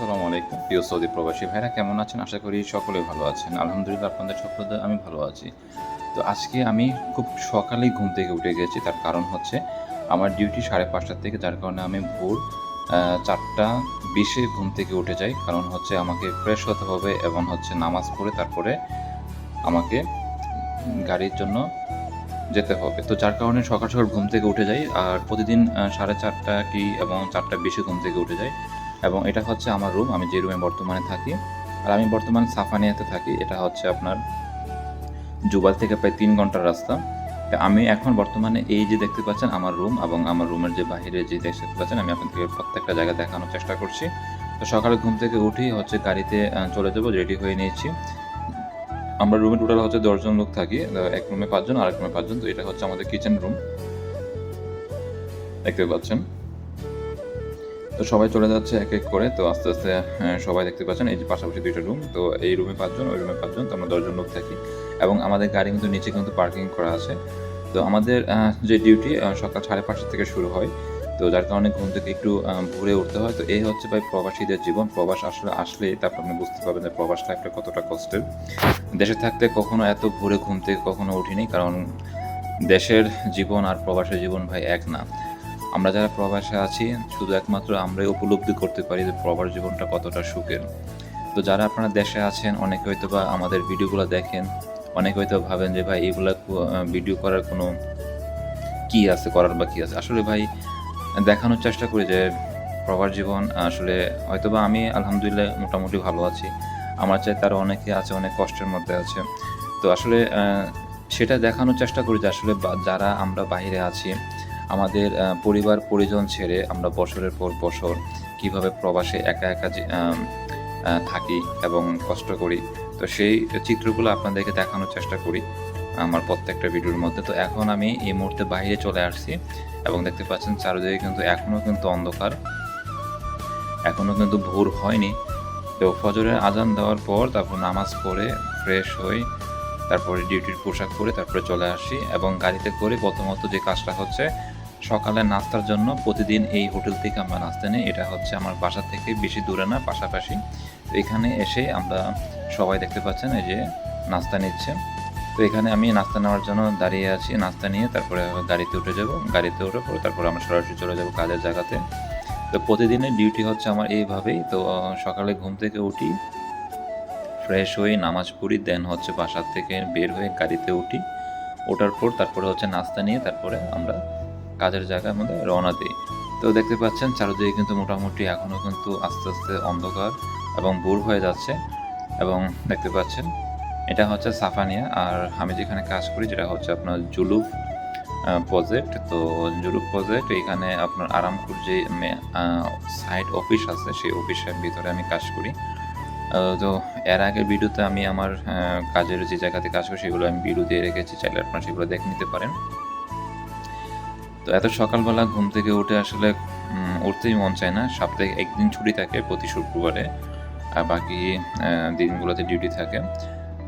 আসসালামু আলাইকুম। প্রিয় সৌদি প্রবাসী ভাইরা, কেমন আছেন? আশা করি সকলে ভালো আছেন। আলহামদুলিল্লাহ, আপনাদের সকলে আমি ভালো আছি। তো আজকে আমি খুব সকালেই ঘুম থেকে উঠে গেছি। তার কারণ হচ্ছে আমার ডিউটি সাড়ে পাঁচটার থেকে, যার কারণে আমি ভোর চারটা বিশে ঘুম থেকে উঠে যাই। কারণ হচ্ছে আমাকে ফ্রেশ হতে হবে এবং হচ্ছে নামাজ পড়ে তারপরে আমাকে গাড়ির জন্য যেতে হবে। তো যার কারণে সকাল সকাল ঘুম থেকে উঠে যাই। আর প্রতিদিন সাড়ে চারটা কি এবং চারটা বেশি ঘুম থেকে উঠে যাই। এবং এটা হচ্ছে আমার রুম আমি যে রুমে বর্তমানে থাকি। আর আমি বর্তমানে সাফানিয়াতে থাকি, এটা হচ্ছে আপনার জুবাল থেকে প্রায় তিন ঘণ্টার রাস্তা। আমি এখন বর্তমানে এই যে দেখতে পাচ্ছেন আমার রুম এবং আমার রুমের যে বাইরে যে দেখতে পাচ্ছেন, আমি আপনাদেরকে প্রত্যেকটা জায়গা দেখানোর চেষ্টা করছি। তো সকালে ঘুম থেকে উঠেই হচ্ছে গাড়িতে চলে যাব রেডি হয়ে নিয়েছি। আমরা রুমে টোটাল হচ্ছে দশজন লোক থাকি এক রুমে পাঁচজন আর এক রুমে পাঁচজন, তো এটা হচ্ছে আমাদের কিচেন রুম দেখতে পাচ্ছেন। তো সবাই চলে যাচ্ছে এক এক করে। তো আস্তে আস্তে সবাই দেখতে পাচ্ছেন, এই যে পাশাপাশি দুইটা রুম তো এই রুমে পাঁচজন, ওই রুমে পাঁচজন, তো আমরা দশজন লোক থাকি। এবং আমাদের গাড়ি কিন্তু নিচে কিন্তু পার্কিং করা আছে। তো আমাদের যে ডিউটি সকাল সাড়ে পাঁচটা থেকে শুরু হয়। তো যার কারণে ঘুম থেকে একটু ভোরে উঠতে হয়। তো এই হচ্ছে ভাই প্রবাসীদের জীবন। প্রবাস আসলে আসলে তারপর আপনি বুঝতে পারবেন যে প্রবাস লাইফটা কতটা কষ্টের। দেশে থাকতে কখনো এত ভোরে ঘুম থেকে কখনো উঠিনি, কারণ দেশের জীবন আর প্রবাসের জীবন ভাই এক না। আমরা যারা প্রবাসে আছি, শুধু একমাত্র আমরাই উপলব্ধি করতে পারি যে প্রবাস জীবনটা কতটা সুখের। তো যারা আপনারা দেশে আছেন, অনেকে হয়তো বা আমাদের ভিডিওগুলো দেখেন, অনেকে হয়তো ভাবেন যে, ভাই, এগুলা ভিডিও করার কোনো কি আছে, করার বা কি আছে? আসলে ভাই, দেখানোর চেষ্টা করি যে, প্রবাস জীবন আসলে হয়তো বা আমি আলহামদুলিল্লাহ মোটামুটি ভালো আছি। আমার চাই তারা অনেকে আছে, অনেক কষ্টের মধ্যে আছে। তো আসলে সেটা দেখানোর চেষ্টা করি যে আসলে যারা আমরা বাইরে আছি আমাদের পরিবার পরিজন ছেড়ে আমরা বছরের পর বছর কীভাবে প্রবাসে একা একা থাকি এবং কষ্ট করি, তো সেই চিত্রগুলো আপনাদেরকে দেখানোর চেষ্টা করি আমার প্রত্যেকটা ভিডিওর মধ্যে। তো এখন আমি এই মুহূর্তে বাইরে চলে আসছি এবং দেখতে পাচ্ছেন চারিদিকে কিন্তু এখনও কিন্তু অন্ধকার এখনও কিন্তু ভোর হয়নি। তো ফজরের আজান দেওয়ার পর তারপর নামাজ পড়ে ফ্রেশ হই, তারপরে ডিউটির পোশাক পরে তারপরে চলে আসি এবং গাড়িতে করে প্রথমত যে কাজটা হচ্ছে সকালে নাস্তার জন্য প্রতিদিন এই হোটেল থেকে আমরা নাস্তা নিই। এটা হচ্ছে আমার বাসা থেকে বেশি দূরে না, পাশাপাশি। তো এখানে এসে আমরা সবাই দেখতে পাচ্ছেন এই যে নাস্তা নিচ্ছে। তো এখানে আমি নাস্তা নেওয়ার জন্য দাঁড়িয়ে আছি। নাস্তা নিয়ে তারপরে গাড়িতে উঠে যাব। গাড়িতে উঠে পরে তারপরে আমরা সরাসরি চলে যাব কাজের জায়গাতে। তো প্রতিদিনের ডিউটি হচ্ছে আমার এইভাবেই। তো সকালে ঘুম থেকে উঠি ফ্রেশ হয়ে নামাজ পড়ি দেন হচ্ছে বাসার থেকে বের হয়ে গাড়িতে উঠি। ওঠার পর তারপরে হচ্ছে নাস্তা নিয়ে তারপরে আমরা কাজের জায়গার মধ্যে রওনা দিই। তো দেখতে পাচ্ছেন, চারিদিকে কিন্তু মোটামুটি এখনও কিন্তু আস্তে আস্তে অন্ধকার এবং ভোর হয়ে যাচ্ছে এবং দেখতে পাচ্ছেন, এটা হচ্ছে সাফানিয়া। আর আমি যেখানে কাজ করি, যেটা হচ্ছে আপনার জুলুফ প্রজেক্ট তো জুলুফ প্রজেক্ট এখানে আপনার আরামপুর যে সাইড অফিস আছে, সেই অফিসের ভিতরে আমি কাজ করি। তো এর আগের ভিডিওতে আমি আমার কাজের যে জায়গাতে কাজ করি, সেগুলো আমি ভিডিও দিয়ে রেখেছি। চাইলে আপনারা সেগুলো দেখে নিতে পারেন। তো এত সকালবেলা ঘুম থেকে উঠে আসলে উঠতেই মন চায় না। সপ্তাহে একদিন ছুটি থাকে প্রতি শুক্রবারে, আর বাকি দিনগুলোতে ডিউটি থাকে।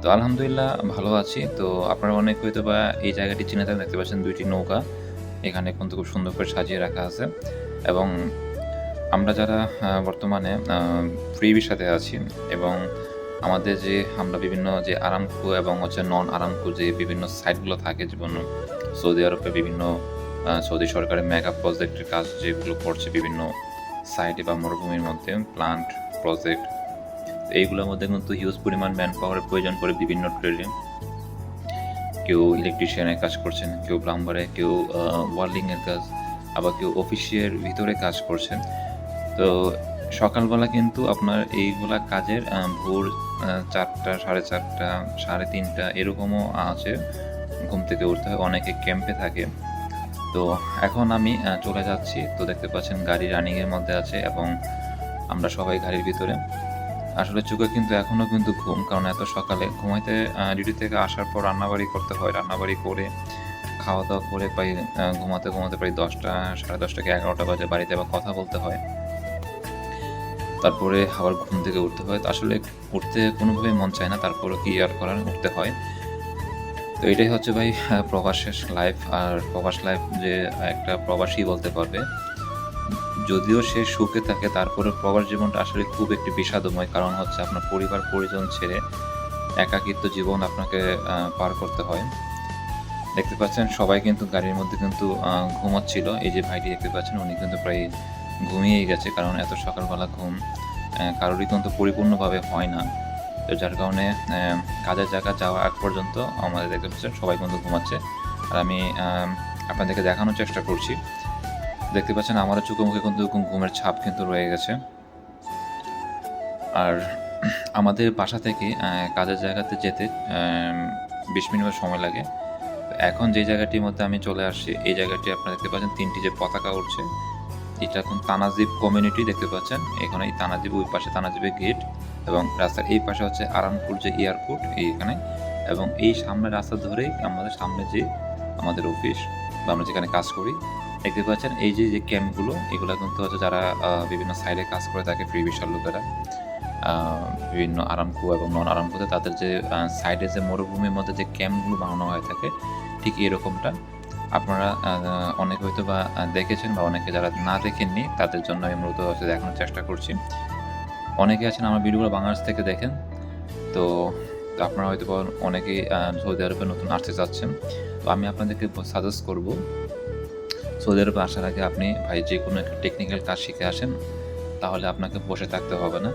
তো আলহামদুলিল্লাহ ভালো আছি। তো আপনারা অনেক হয়তো বা এই জায়গাটি চিনে থাকেন, দেখতে পাচ্ছেন দুইটি নৌকা। এখানে কিন্তু খুব সুন্দর করে সাজিয়ে রাখা আছে। এবং আমরা যারা বর্তমানে ফ্রি সাথে আছি এবং আমাদের যে, আমরা বিভিন্ন যে আরামকু এবং হচ্ছে নন আরামকু যে বিভিন্ন সাইটগুলো থাকে যেমন সৌদি আরবে বিভিন্ন সৌদি সরকারের মেগা প্রজেক্টের কাজ যেগুলো করছে বিভিন্ন সাইটে বা মরুভূমির মধ্যে প্লান্ট প্রজেক্ট এইগুলোর মধ্যে কিন্তু হিউজ পরিমাণ ম্যান পাওয়ারের প্রয়োজন পড়ে বিভিন্ন ট্রেডে কেউ ইলেকট্রিশিয়ানের কাজ করছেন, কেউ প্লাম্বারে কেউ ওয়ার্লিংয়ের কাজ, আবার কেউ অফিসের ভিতরে কাজ করছেন। তো সকালবেলা কিন্তু আপনার এইগুলা কাজের ভোর চারটা, সাড়ে চারটা, সাড়ে তিনটা এরকমও আছে। ঘুম থেকে উঠতে হয়, অনেকে ক্যাম্পে থাকে। তো এখন আমি চলে যাচ্ছি। তো দেখতে পাচ্ছেন গাড়ি রানিংয়ের মধ্যে আছে এবং আমরা সবাই গাড়ির ভিতরে। আসলে চোখে কিন্তু এখনও কিন্তু ঘুম, কারণ এত সকালে ঘুমাইতে ডিউটি থেকে আসার পর রান্নাবাড়ি করতে হয়। রান্নাবাড়ি করে খাওয়া দাওয়া করে প্রায় ঘুমাতে ঘুমাতে প্রায় দশটা, সাড়ে দশটা কি এগারোটা বাজে বাড়িতে আবার কথা বলতে হয়। তারপরে আবার ঘুম থেকে উঠতে হয়। আসলে উঠতে কোনোভাবেই মন চায় না তারপরে কি আর করার, উঠতে হয়। তো এটাই হচ্ছে ভাই প্রবাসের লাইফ আর প্রবাস লাইফ যে একটা প্রবাসী বলতে পারবে, যদিও সে সুখে থাকে, তারপরে প্রবাস জীবনটা আসলে খুব একটি বিষাদময় কারণ হচ্ছে আপনার পরিবার, পরিজন ছেড়ে একাকিত্ব জীবন আপনাকে পার করতে হয়। দেখতে পাচ্ছেন সবাই কিন্তু গাড়ির মধ্যে কিন্তু ঘুমাচ্ছিল। এই যে ভাইটি দেখতে পাচ্ছেন, উনি কিন্তু প্রায় ঘুমিয়েই গেছে, কারণ এত সকালবেলা ঘুম কারোরই কিন্তু পরিপূর্ণভাবে হয় না। তো যার কারণে কাজের জায়গা যাওয়া আগ পর্যন্ত আমাদের দেখতে পাচ্ছেন, সবাই কিন্তু ঘুমাচ্ছে। আর আমি আপনাদেরকে দেখানোর চেষ্টা করছি। দেখতে পাচ্ছেন আমাদের চোখে মুখে কিন্তু ঘুমের ছাপ কিন্তু রয়ে গেছে। আর আমাদের বাসা থেকে কাজের জায়গাতে যেতে বিশ মিনিট সময় লাগে। এখন যে জায়গাটির মধ্যে আমি চলে আসছি, এই জায়গাটি আপনারা দেখতে পাচ্ছেন, তিনটি যে পতাকা উঠছে এটা এখন তানাজিব কমিউনিটি দেখতে পাচ্ছেন। এখানে এই তানাজিব ওই পাশে তানাজিবের গেট এবং রাস্তার এই পাশে হচ্ছে আরামপুর যে এয়ারপোর্ট এইখানে। এবং এই সামনের রাস্তা ধরেই আমাদের সামনে যে আমাদের অফিস বা আমরা যেখানে কাজ করি, দেখতে পাচ্ছেন এই যে যে ক্যাম্পগুলো এগুলো কিন্তু হচ্ছে যারা বিভিন্ন সাইডে কাজ করে থাকে ফ্রি বিশাল লোকেরা বিভিন্ন আরামকু এবং নন আরামকুতে তাদের যে সাইডে যে মরুভূমির মধ্যে যে ক্যাম্পগুলো বানানো হয়ে থাকে, ঠিক এরকমটা। আপনারা অনেকে হয়তো বা দেখেছেন বা অনেকে যারা না দেখেননি, তাদের জন্য আমি মূলত হচ্ছে দেখানোর চেষ্টা করছি। অনেকে আছেন আমার ভিডিওগুলো বাংলাদেশ থেকে দেখেন। তো আপনারা হয়তো অনেকেই সৌদি আরবে নতুন আসতে চাচ্ছেন। তো আমি আপনাদেরকে সাজেস্ট করব, সৌদি আরবে আসার আগে আপনি ভাই যে কোনো একটা টেকনিক্যাল কাজ শিখে আসেন, তাহলে আপনাকে বসে থাকতে হবে না।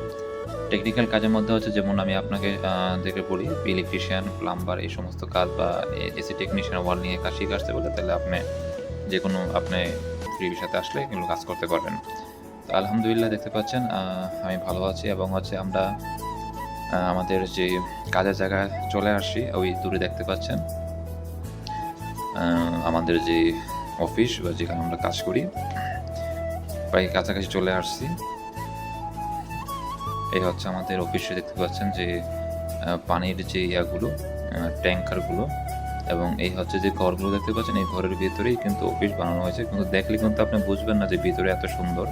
টেকনিক্যাল কাজের মধ্যে হচ্ছে যেমন আমি আপনাকে দেখে বলি ইলেকট্রিশিয়ান প্লাম্বার এই সমস্ত কাজ বা এসি টেকনিশিয়ান ওয়াল নিয়ে কাজ শিখে আসতে বলে তাহলে আপনি যে কোনো আপনি ফ্রি সাথে আসলে এগুলো কাজ করতে পারবেন। তো আলহামদুলিল্লাহ দেখতে পাচ্ছেন আমি ভালো আছি এবং হচ্ছে আমরা আমাদের যে কাজের জায়গায় চলে আসি ওই দূরে দেখতে পাচ্ছেন। আমাদের যে অফিস বা যেখানে আমরা কাজ করি, প্রায় কাছাকাছি চলে আসছি। এই হচ্ছে আমাদের অফিসে দেখতে পাচ্ছেন যে পানির যে ইয়াগুলো ট্যাঙ্কারগুলো এবং এই হচ্ছে যে ঘরগুলো দেখতে পাচ্ছেন, এই ঘরের ভিতরেই কিন্তু অফিস বানানো হয়েছে। কিন্তু দেখলে কিন্তু আপনি বুঝবেন না যে ভিতরে এত সুন্দর।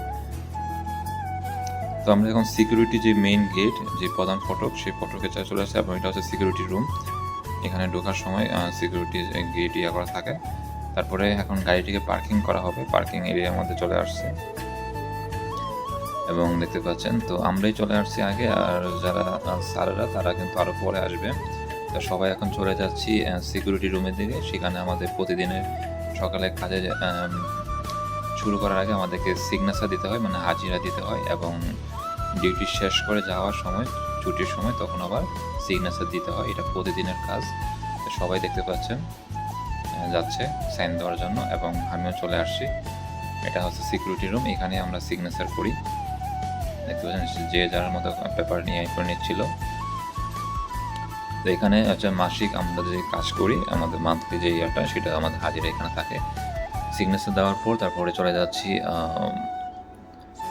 তো আমরা এখন সিকিউরিটি যে মেইন গেট যে প্রধান ফটক, সেই ফটকে চলে আসছে। এবং এটা হচ্ছে সিকিউরিটি রুম এখানে ঢোকার সময় সিকিউরিটি গেট ইয়া করা থাকে। তারপরে এখন গাড়িটিকে পার্কিং করা হবে। পার্কিং এরিয়ার মধ্যে চলে আসছে। এবং দেখতে পাচ্ছেন, তো আমরাই চলে আসছি আগে, আর যারা স্যারেরা, তারা কিন্তু আরও পরে আসবে। তো সবাই এখন চলে যাচ্ছি সিকিউরিটি রুমের দিকে। সেখানে আমাদের প্রতিদিনের সকালে কাজে শুরু করার আগে আমাদেরকে সিগনেচার দিতে হয় মানে হাজিরা দিতে হয় এবং ডিউটি শেষ করে যাওয়ার সময়, ছুটির সময় তখন আবার সিগনেচার দিতে হয়। এটা প্রতিদিনের কাজ। সবাই দেখতে পাচ্ছেন যাচ্ছে সাইন দেওয়ার জন্য এবং আমিও চলে আসছি। এটা হচ্ছে সিকিউরিটি রুম এখানে আমরা সিগনেচার করি। দেখতে পাচ্ছেন যে যার মতো পেপার নিয়ে করে নিচ্ছিল। তো এখানে হচ্ছে মাসিক আমরা যে কাজ করি, আমাদের মান্থলি যে ইয়ারটা সেটা আমাদের হাজিরা এখানে থাকে। সিগনেচার দেওয়ার পর তারপরে চলে যাচ্ছি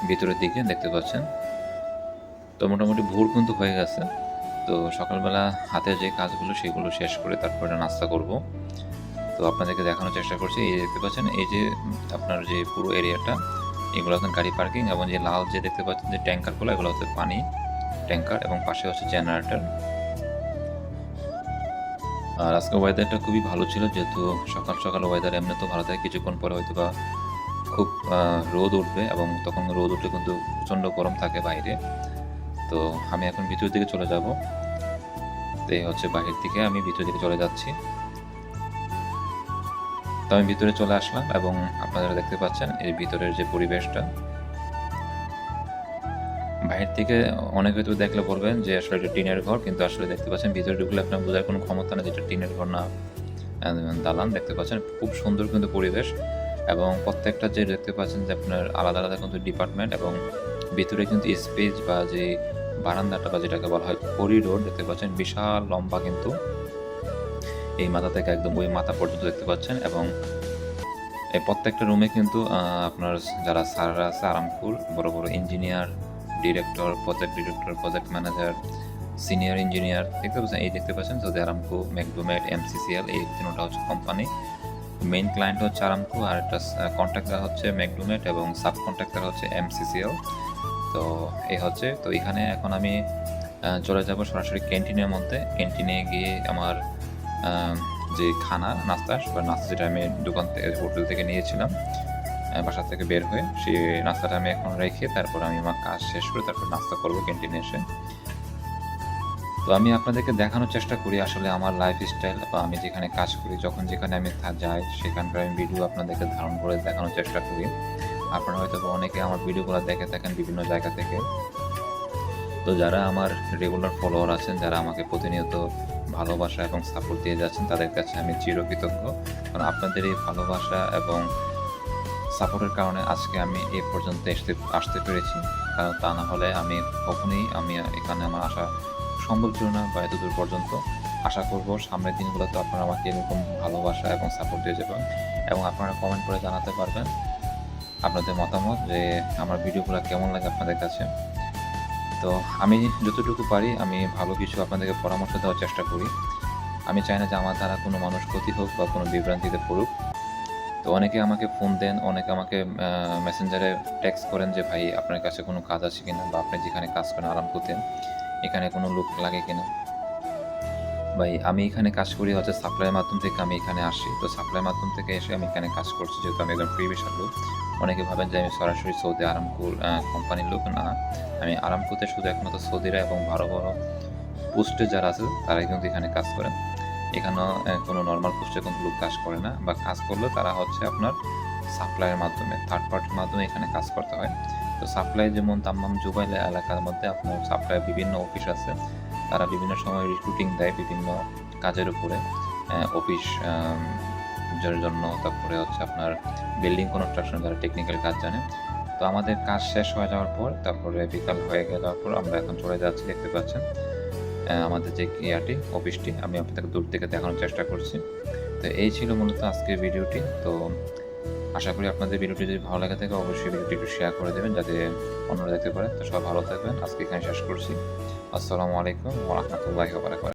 ভিতরের দিকে, দেখতে পাচ্ছেন? তো মোটামুটি ভোর কিন্তু হয়ে গেছে। তো সকালবেলা হাতে যে কাজগুলো, সেগুলো শেষ করে তারপরে নাস্তা করব। তো আপনাদেরকে দেখানোর চেষ্টা করছি। এই দেখতে পাচ্ছেন, এই যে আপনার যে পুরো এরিয়াটা এগুলো হচ্ছে গাড়ি পার্কিং এবং যে লাল যে দেখতে পাচ্ছেন যে ট্যাঙ্কারগুলো, এগুলো হচ্ছে পানি ট্যাঙ্কার এবং পাশে হচ্ছে জেনারেটর। আর আজকে ওয়েদারটা খুবই ভালো ছিল, যেহেতু সকাল সকাল ওয়েদার এমনি তো ভালো থাকে, কিছুক্ষণ পরে হয়তো বা খুব রোদ উঠবে এবং তখন রোদ উঠলে কিন্তু প্রচণ্ড গরম থাকে বাইরে। তো আমি এখন ভিতরের দিকে চলে যাব। তো এই হচ্ছে বাহির থেকে আমি ভিতরের দিকে চলে যাচ্ছি। আমি ভিতরে চলে আসলাম এবং আপনারা দেখতে পাচ্ছেন এর ভিতরের যে পরিবেশটা। বাহির থেকে অনেকে হয়তো দেখলে বলবেন যে আসলে এটা টিনের ঘর, কিন্তু আসলে দেখতে পাচ্ছেন ভিতরে ঢুকলে আপনার বোঝার কোনো ক্ষমতা নেই যেটা টিনের ঘর না। দালান দেখতে পাচ্ছেন, খুব সুন্দর কিন্তু পরিবেশ এবং প্রত্যেকটা যে দেখতে পাচ্ছেন যে আপনার আলাদা আলাদা কিন্তু ডিপার্টমেন্ট এবং ভিতরে কিন্তু স্পেস বা যে বারান্দাটা বা যেটাকে বলা হয় করিডোর দেখতে পাচ্ছেন বিশাল লম্বা কিন্তু এই মাথা থেকে একদম ওই মাথা পর্যন্ত দেখতে পাচ্ছেন এবং এই প্রত্যেকটা রুমে কিন্তু আপনার যারা স্যাররা আছে, আরামপুর, বড় বড় engineer director project director project manager senior engineer দেখতে পাচ্ছেন? এই দেখতে পাচ্ছেন? সৌদি আরামকো ম্যাকডোমেট এমসিসিএল, এই তিনটা হচ্ছে কোম্পানি মেইন ক্লায়েন্ট হচ্ছে আরামকো, আর একটা কন্ট্রাক্টর হচ্ছে ম্যাকডোমেট এবং সাব কন্ট্রাক্টর হচ্ছে এমসিসিএল। তো এই হচ্ছে, তো এখানে এখন আমি চলে যাব সরাসরি ক্যান্টিনের মধ্যে। ক্যান্টিনে গিয়ে আমার যে খানা, নাস্তা বা নাস্তা যেটা আমি দোকান থেকে, হোটেল থেকে নিয়েছিলাম বাসা থেকে বের হয়ে, সেই নাস্তাটা আমি এখন রেখে তারপর আমি আমার কাজ শেষ করে তারপর নাস্তা করব ক্যান্টিনে এসে। তো আমি আপনাদেরকে দেখানোর চেষ্টা করি আসলে আমার লাইফ স্টাইল বা আমি যেখানে কাজ করি, যখন যেখানে আমি যাই, সেখানকার আমি ভিডিও আপনাদেরকে ধারণ করে দেখানোর চেষ্টা করি। আপনারা হয়তো অনেকে আমার ভিডিওগুলো দেখে থাকেন বিভিন্ন জায়গা থেকে। তো যারা আমার রেগুলার ফলোয়ার আছেন, যারা আমাকে প্রতিনিয়ত ভালোবাসা এবং সাপোর্ট দিয়ে যাচ্ছেন, তাদের কাছে আমি চিরকৃতজ্ঞ। কারণ আপনাদের এই ভালোবাসা এবং সাপোর্টের কারণে আজকে আমি এ পর্যন্ত আসতে আসতে পেরেছি। কারণ তা না হলে আমি কখনোই, আমি এখানে আমার আসা সম্ভব ছিল না বা এতদূর পর্যন্ত। আশা করব সামনের দিনগুলোতে আপনারা আমাকে এরকম ভালোবাসা এবং সাপোর্ট দিয়ে যাবেন এবং আপনারা কমেন্ট করে জানাতে পারবেন আপনাদের মতামত যে আমার ভিডিওগুলো কেমন লাগে আপনাদের কাছে। তো আমি যতটুকু পারি আমি ভালো কিছু আপনাদেরকে পরামর্শ দেওয়ার চেষ্টা করি। আমি চাই না যে আমার দ্বারা কোনো মানুষ ক্ষতি হোক বা কোনো বিভ্রান্তিতে পড়ুক। তো অনেকে আমাকে ফোন দেন, অনেকে আমাকে মেসেঞ্জারে টেক্সট করেন যে, ভাই, আপনার কাছে কোনো কাজ আছে কিনা বা আপনি যেখানে কাজ করেন আরাম করতেন, এখানে কোনো লোক লাগে কিনা? ভাই, আমি এখানে কাজ করি হচ্ছে সাপ্লাইয়ের মাধ্যম থেকে আমি এখানে আসি। তো সাপ্লাইয়ের মাধ্যম থেকে এসে আমি এখানে কাজ করছি, যেহেতু আমি একদম ফ্রি বেশার লোক। অনেকে ভাবেন যে আমি সরাসরি সৌদি আরামকোর কোম্পানির লোক না। আমি আরামকোতে শুধু একমাত্র সৌদিরা এবং বড় বড় পোস্টে যারা আছে, তারাই কিন্তু এখানে কাজ করেন। এখানে কোনো নর্মাল পোস্টে কোনো লোক কাজ করে না বা কাজ করলে তারা হচ্ছে আপনার সাপ্লাইয়ের মাধ্যমে থার্ড পার্টির মাধ্যমে এখানে কাজ করতে হয়। তো সাপ্লাই যেমন তাম্মাম জুবাইল এলাকার মধ্যে আপনার সাপ্লাই বিভিন্ন অফিস আছে। তারা বিভিন্ন সময় রিক্রুটিং দেয় বিভিন্ন কাজের উপরে অফিস জন্য, তারপরে হচ্ছে আপনার বিল্ডিং কনস্ট্রাকশন যারা টেকনিক্যাল কাজ জানে। তো আমাদের কাজ শেষ হয়ে যাওয়ার পর, তারপরে বিকাল হয়ে যাওয়ার পর আমরা এখন চলে যাচ্ছি, দেখতে পাচ্ছেন। আমাদের যে ইয়াটি অফিসটি আমি আপনাদের দূর থেকে দেখানোর চেষ্টা করছি। তো এই ছিল মূলত আজকের ভিডিওটি। তো আশা করি আপনাদের ভিডিওটি যদি ভালো লাগে থাকে, অবশ্যই ভিডিওটি একটু শেয়ার করে দেবেন, যাতে অন্যরা দেখতে পারে। তো সবাই ভালো থাকবেন। আজকে এখানে শেষ করছি। আসসালামু আলাইকুম রাহমাতুল্লাহি